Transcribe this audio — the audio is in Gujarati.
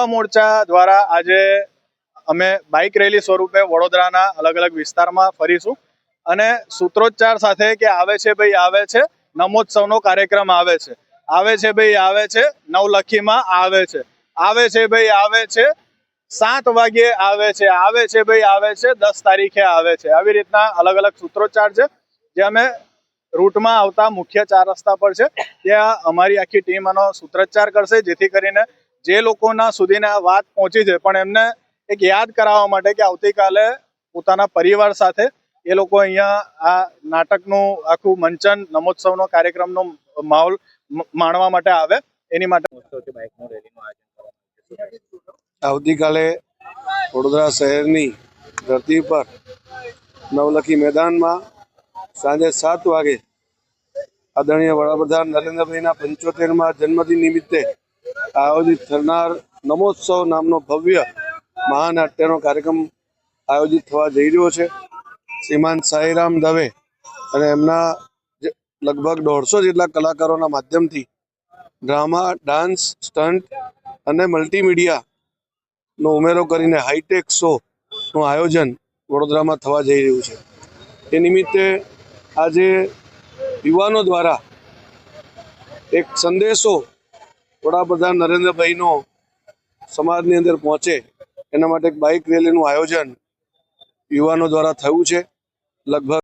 યુવા મોરચા દ્વારા આજે અમે બાઇક રેલી સ્વરૂપે વડોદરાના અલગ અલગ વિસ્તારમાં ફરીશું. અને સૂત્રોચ્ચાર સાથે કે આવે છે ભાઈ આવે છે, નમોત્સવનો કાર્યક્રમ આવે છે. આવે છે ભાઈ આવે છે, નવલખીમાં આવે છે. આવે છે ભાઈ આવે છે, સાત વાગ્યે આવે છે. આવે છે ભાઈ આવે છે, દસ તારીખે આવે છે. આવી રીતના અલગ અલગ સૂત્રોચ્ચાર છે, જે અમે રૂટમાં આવતા મુખ્ય ચાર રસ્તા પર છે. ત્યાં અમારી આખી ટીમ આનો સૂત્રોચ્ચાર કરશે, જેથી કરીને જે લોકોના સુધીને આ વાત પહોંચી છે પણ એમને એક યાદ કરાવવા માટે કે આવતીકાલે પોતાના પરિવાર સાથે એ લોકો અહીંયા આ નાટકનું આખું મંચન નમોત્સવનો કાર્યક્રમનો માહોલ માણવા માટે આવે. એની માટે મહોત્સવથી બાઇકનું રેલીનું આયોજન કરવામાં આવ્યું છે? આવતીકાલે વડોદરા શહેરની ધરતી પર નવલખી મેદાનમાં સાંજે સાત વાગે આદરણીય વડાપ્રધાન નરેન્દ્રભાઈના પંચોતેરમાં જન્મદિન નિમિત્તે આયોજિત થનાર નમોત્સવ નામનો ભવ્ય મહાનાટ્યનો કાર્યક્રમ આયોજિત થવા જઈ રહ્યો છે. શ્રીમાન સાઈરામ દવે અને એમના લગભગ દોઢસો જેટલા કલાકારોના માધ્યમથી ડ્રામા, ડાન્સ સ્ટન્ટ અને મલ્ટીમીડિયાનો ઉમેરો કરીને હાઈટેક શોનું આયોજન વડોદરામાં થવા જઈ રહ્યું છે. એ નિમિત્તે આજે યુવાનો દ્વારા એક સંદેશો વડાપ્રધાન નરેન્દ્રભાઈનો સમાજની અંદર પહોંચે, એના માટે એક બાઇક રેલીનું આયોજન યુવાનો દ્વારા થયું છે. લગભગ